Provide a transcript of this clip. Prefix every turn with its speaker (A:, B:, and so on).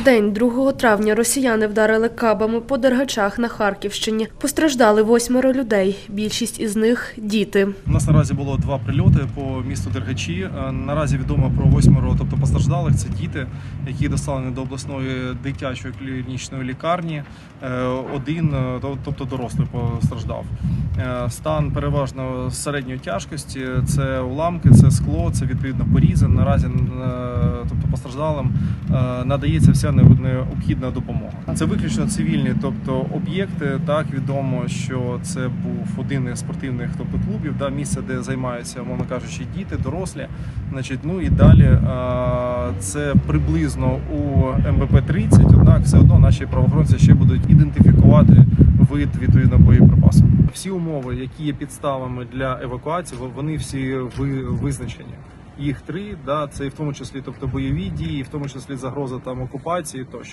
A: В день 2 травня росіяни вдарили кабами по Дергачах на Харківщині. Постраждали восьмеро людей. Більшість із них діти.
B: У нас наразі було два прильоти по місту Дергачі. Е, Наразі відомо про восьмеро, тобто постраждалих. Це діти, які доставлені до обласної дитячої клінічної лікарні. Е, Один, е, тобто дорослий, постраждав. Стан переважно середньої тяжкості. Це уламки, це скло, це відповідно порізи. Наразі тобто постраждалим надається вся необхідна допомога. Це виключно цивільні, тобто об'єкти. Так відомо, що це був один із спортивних тобто клубів, да, місце, де займаються, мовно кажучи, діти, дорослі. Значить, ну і далі е, це приблизно у МБП 30 Однак, все одно наші правоохоронці ще будуть ідентифікувати вид відповідно боєприпасу. Всі умови, які є підставами для евакуації, вони всі ви, визначені. Їх три, да, це і в тому числі, тобто бойові дії, в тому числі загроза там окупації тощо.